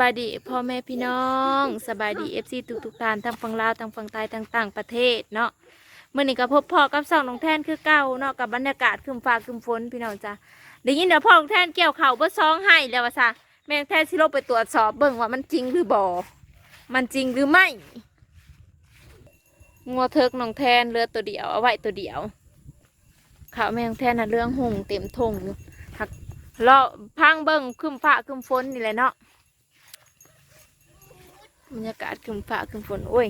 บายดีพ่อแม่พี่น้องสบายดีเอฟซีทุกทุกท่านทั้งฝั่งลาวทั้งฝั่งใต้ทั้งต่างประเทศเนาะเมื่อนี้ก็พบพ่อกับสองน้องแทนคือเก่าเนาะกับบรรยากาศคืมฟ้าคืมฝนพี่น้องจ้ะได้ยินเดี๋ยวพ่อน้องแทนเกี่ยวเข่าวเบ่ซองให้แล้วว่าซะแม่งแทนสิลงไปตรวจสอบเบิ่งว่ามันจริงหรือบ่มันจริงหรือไม่งัวเทิกน้องแทนเลือตัวเดียวเอาไว้ตัวเดียวข่าวแม่น้องแทนน่ะเรื่องหงเต็มทงอยู่หักเลาะพังเบิ่งคืมฟ้าคืมฝนนี่แหละเนาะ บรรยากาศคึมฟ้าคึมฝนโอ้ย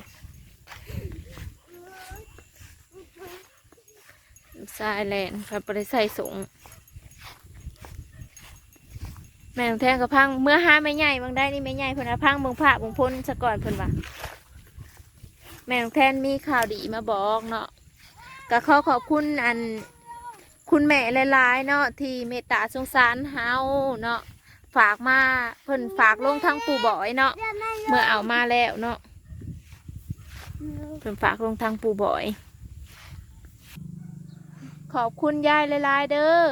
ทรายแลนด์ครับบริใส่สงแม่งแทงกับพังเมื่อห้าไม่ใหญ่บางได้นี่ไม่ใหญ่เพิ่นว่าพังเบิ่งผ้าเบิ่งพ้นสะก่อนเพิ่นว่าแม่งแทนมีข่าวดีมาบอกเนาะก็ขอขอบคุณอันคุณแม่หลายๆเนาะที่เมตตาสงสารเฮาเนาะ ฝากมาเพิ่นฝากลงทั้งปู่บอยเนาะเมื่อเอามาแล้วเนาะเพิ่นฝากลงทางปูบ่อย ขอบคุณยายหลายๆเด้อ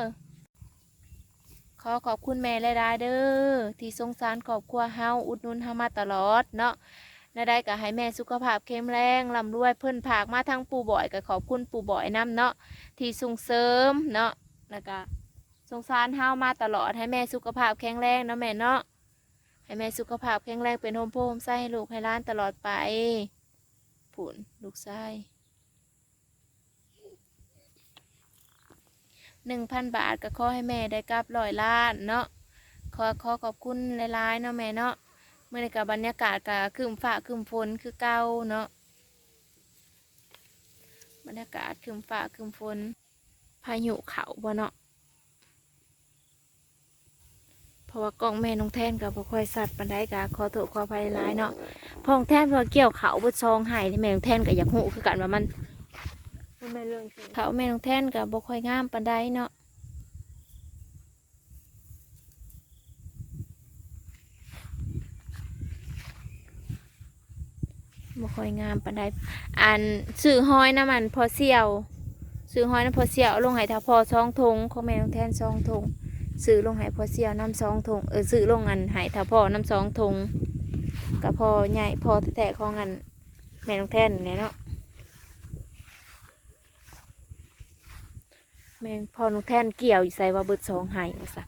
ขอขอบคุณแม่หลายๆเด้อที่สงสารครอบครัวเฮาอุดหนุนเฮามาตลอดเนาะนาได้ก็ให้แม่สุขภาพเข้มแรงร่ำรวยเพิ่นผากมาทางปูบ่อยก็ขอบคุณปูบ่อยนํเนาะที่ส่งเสริมเนาะแล้วก็ สงสารเฮามาตลอดให้แม่สุขภาพแข็งแรงเนาะแม่เนาะให้แม่สุขภาพแข็งแรงเป็นโฮมโพโฮมไส้ให้ลูกให้ร้านตลอดไปผุนลูกไส้หนึ่งพันบาทก็ขอให้แม่ได้กลับร้อยล้านเนาะขอขอขอบคุณหลายๆเนาะแม่เนาะเมื่อในกับบรรยากาศกับคืมฟ้าคืมฝนคือเก่าเนาะบรรยากาศคืมฟ้าคืมฝนพายุเขาบ่เนาะ เพราะว่ากล้องแม่น้องแท่นกับบ่ค่อยสัตว์ปันไดกะขอโทษขออภัยหลายเนาะเพอน้องแท่นพอเกี่ยวเขาบ่ซองให้ที่แม่น้องแท่นก็อยากฮู้คือกันว่ามันมันไม่เรื่องจริงเขาแม่น้องแท่นก็บ่ค่อยงามปานใดเนาะบ่ค่อยงามปานใดอันซื้อหอยน้ำมันพอเสี่ยวซื้อหอยน้ำพอเสี่ยวลงให้ถ้าพอซองทงของแม่น้องแท่นซองทง ซื้อลงหายพอเสียวน้ำสองถุงเออซื้อลงอันหายถ้าพ่อน้ำสองถุงกับพ่อใหญ่พ่อแท้ๆของอันแม่น้องแท่นเนี่ยเนาะแม่พ่อน้องแท่นเกี่ยวใส่ว่าเบิดสองหายซะ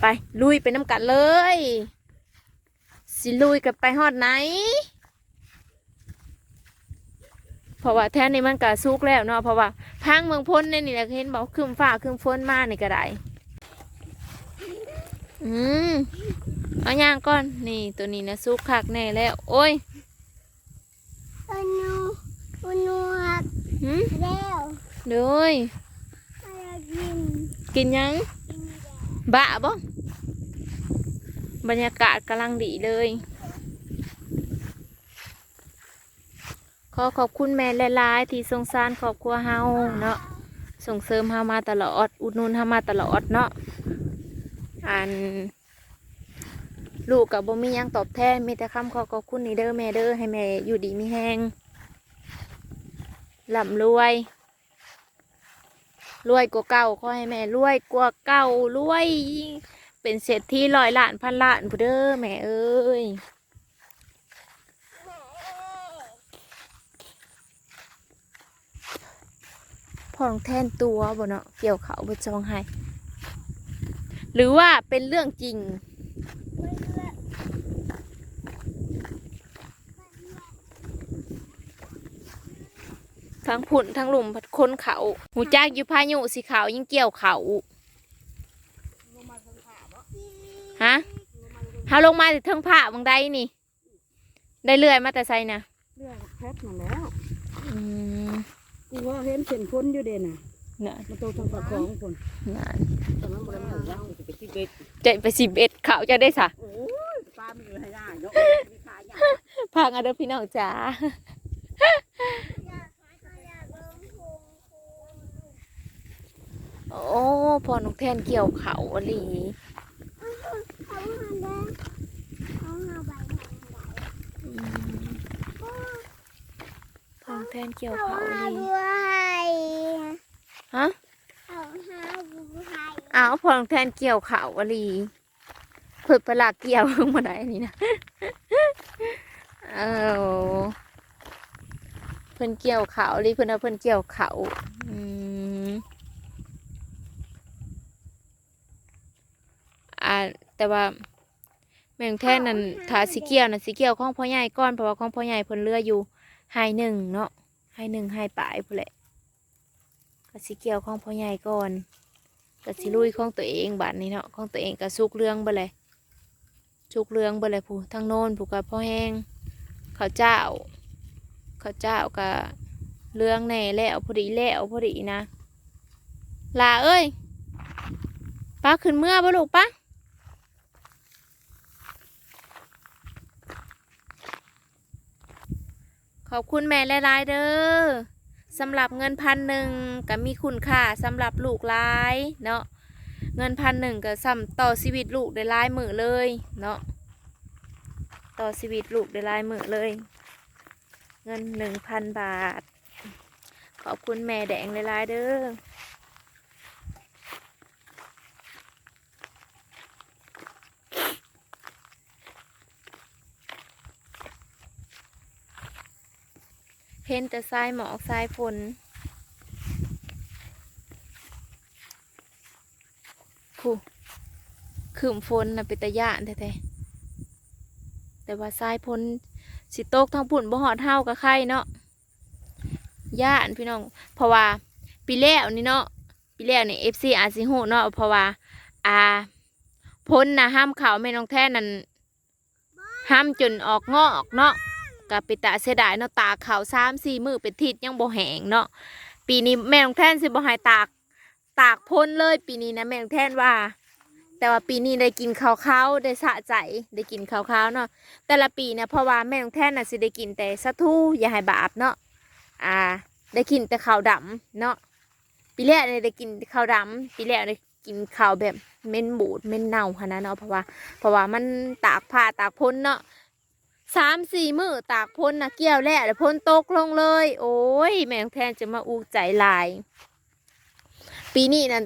ไปลุยไปน้ำกันเลย สิลุยกันไปฮอดไหนเพราะว่าแท่นนี่มันกะซุกแล้วเนาะเพราะว่าพังเมืองพ้นเนี่ยนี่แหละเห็นบอกคืมฟ้าคืมฝนมานี่ก็ได้ อืมเอาย่างก่อน นี่ตัวนี้นะซุกคักแน่แล้ว โอ้ยอนูอนูหักหืมแล้วเด้ยอะไรกินกินหยังบะบ่บรรยากาศกำลังดีเลย ขอขอบคุณแม่หลายๆที่สงสารครอบครัวเฮาเนาะส่งเสริมเฮามาตลอด อุดหนุนเฮามาตลอดเนาะ อัน ลูกกับบ่มียังตอบแทนมีแต่คำขอขอบคุณนี่เด้อแม่เด้อให้แม่อยู่ดีมีแหงร่ำรวยรวยกว่าเก่าขอให้แม่รวยกว่าเก่ารวยยิ่งเป็นเศรษฐีร้อยล้านพันล้านผู้เด้อแม่เอ้ยพ่อของแทนตัวบ่เนาะเกี่ยวเขาบ่จองให้ หรือว่าเป็นเรื่องจริง ทั้งผุ่นทั้งหลุมพัดคนเขาหูจ้ากอยู่พายุสีขาวยิ่งเกี่ยวเขาฮะเฮาลงมาจากเทิงผ้าบางใดนี่ ได้เลื่อยมาแต่ไซนะเรื่องแพทมาแล้วอืมกูว่าเห็นเส้นพ้นอยู่เด่นน่ะ น่ะมันโตทางปากของคนน่ะตอนนั้นบริมาแล้วจะไปที่เบ็ดใจไปสิบเอ็ดเขาจะได้สะโอ้ยปลามันอยู่ให้ได้เนาะมีขายอย่างพังอะเด้อพี่น้องจ๋าโอ้พอน้องแทนเกี่ยวเขาอหลีเขาหันได้เขาหาใบอืมพอน้องแทนเกี่ยวเขาอหลีด้วย ฮะ เอ้าวพอน้องแทนเกี่ยวเขาอลีฝึกประหลากเกี่ยวมาได้นี่นะเอาเพิ่นเกี่ยวเขาหรือเพิ่นเอาเพิ่นเกี่ยวเขาอืมอ่าแต่ว่าแมงแท่นนั่นถ้าสิเกี่ยวน่ะสิเกี่ยวของพ่อใหญ่ก่อนเพราะว่าของพ่อใหญ่เพิ่นเลืออยู่ไฮหนึ่งเนาะไฮหนึ่งไฮปลายพุ่นแหละก็สิเกี่ยวของพ่อใหญ่ก่อน ก็สิลุยของตัวเองบัดนี้เนาะของตัวเองก็สุกเรื่องเบ่เลยสุกเรื่องเบ่เลยผู้ทั้งโน้นผู้กับพ่อแห้งข้าวเจ้าข้าวเจ้าก็เรื่องแน่แล้วพอดีแล้วพอดีนะลาเอ้ยป้าขึ้นเมื่อบ่ลูกป้าขอบคุณแม่หลายๆเด้อ สำหรับเงินพันหนึ่งก็มีคุณค่าสำหรับลูกหลายเนาะเงินพันหนึ่งก็ซ้ำต่อชีวิตลูกได้หลายมือเลยเนาะต่อชีวิตลูกได้หลายมือเลย เงินหนึ่งพันบาท ขอบคุณแม่แดงหลายๆเด้อ นแต่ทรายหมอกทรายฝนผู้ขืมฝนนะเป็นตะยานแท้ๆแต่ว่าทรายฝนสิโตกทั้งปุ่นบ่หอดเท่ากับใครเนาะย่านพี่น้อง เพราะว่าปีแล้วนี่เนาะปีแล้วนี่เอฟซีอาจสิฮู้เนาะเพราะว่าอ่าพ้นนะห้ามเขาแม่น้องแท้นั่นห้ามจนออกงอกเนาะ กับปิตาเสียดายเนาะตากเขาสามสี่มือเป็นทิศยังบ่แหงเนาะปีนี้แม่น้องแท่นสิบ่หายตากตากพ้นเลยปีนี้นะแม่น้องแท่นว่า แต่ว่าปีนี้ได้กินข้าวขาวได้สะใจได้กินข้าวขาวเนาะแต่ละปีเนี่ยเพราะว่าแม่น้องแท่นน่ะสิได้กินแต่สะทูอย่าให้บาปเนาะอ่า ได้กินแต่ข้าวดำเนาะปีแรกเนี่ยได้กินข้าวดำปีแรกได้กินข้าวแบบเม็นบูดเม็นเน่าขนาดเนาะเพราะว่าเพราะว่ามันตากผ้าตากพ้นเนาะ สามสี่มือตากพ้นนะเกี่ยวแล้วแล้วพ้นตกลงเลย โอ้ย แมงแทนจะมาอูใจลาย ปีนี้นะ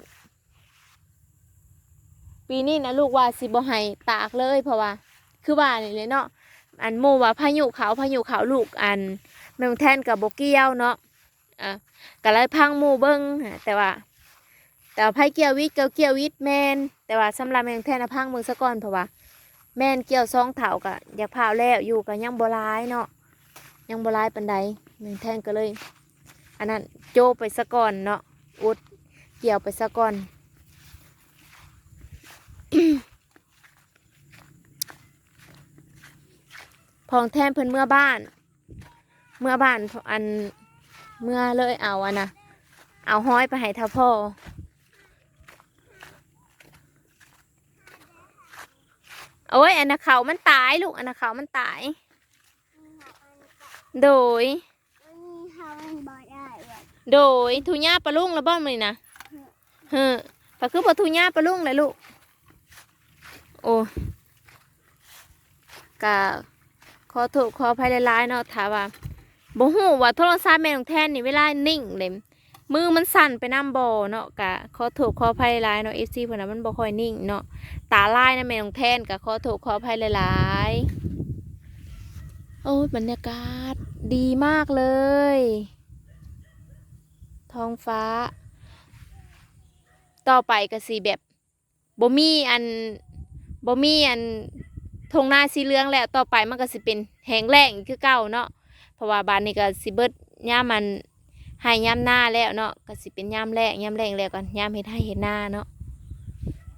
ปีนี้นะลูกว่าสิบ่ให้ตากเลยเพราะว่า คือว่านี่เลยเนาะอันโมว่าพายุเขาพายุเขาลูกอันแมงแทนกับโบเกี้ยวเนาะอะก็เลยพังหมูเบิ้งแต่ว่า แต่ว่าไพ่เกียววิทย์เกียวเกียววิทย์แมนแต่ว่าสำหรับแมงแทนนะพังเมือซะก่อนเพราะว่า แม่นเกี่ยวซองเถากะอยากพาวแล้วอยู่กับยังโบร้ายเนาะยังโบร้ายปันใดแมงแทนก็เลย อันนั้นโจไปซะก่อนเนาะอุดเกี่ยวไปซะก่อนพองแท่นเพิ่นเมื่อบ้าน เมื่อบ้านอันเมื่อเลยเอาอันนะเอาห้อยไปให้ท่าพ่อ โอ้ยอันนะเขามันตายลูกอันนะเขามันตาย โดย โดยทุญ่าปลาลุงแล้วบ้อมเลยนะเฮ้อปลาคือปลาทุญ่าปลาลุงเลยลูก โอ้กะขอโทษขออภัยหลายๆเนาะถามว่าบ่ฮู้ว่าโทรศัพท์แม่ของแทนนี่เวลานิ่งเลยมือมันสั่นไปน้ำบ่อเนาะกะขอโทษขออภัยหลายเนาะ FC เพิ่นน่ะมันบ่ค่อยนิ่งเนาะ ตาลายนะแม่ของแทนกะขอโทษขออภัยหลายๆ โอ้บรรยากาศดีมากเลย ท้องฟ้า ต่อไปก็สีแบบบ่มีอันบ่มีอันทงหน้าสีเหลืองแล้วต่อไปมันก็สิเป็นแหงแล้งอีกคือเก่าเนาะเพราะว่าบ้านนี้ก็สิเบิดย่ามันให้ย่ามหน้าแล้วเนาะก็สิเป็นย่ามแล้งย่ามแรงแล้วกันย่ามเฮ็ดให้เฮ็ดหน้าเนาะ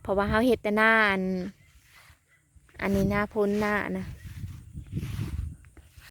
เพราะว่าเฮาเฮ็ดแต่หน้าอัน อันนี้หน้าพ้นหน้านะ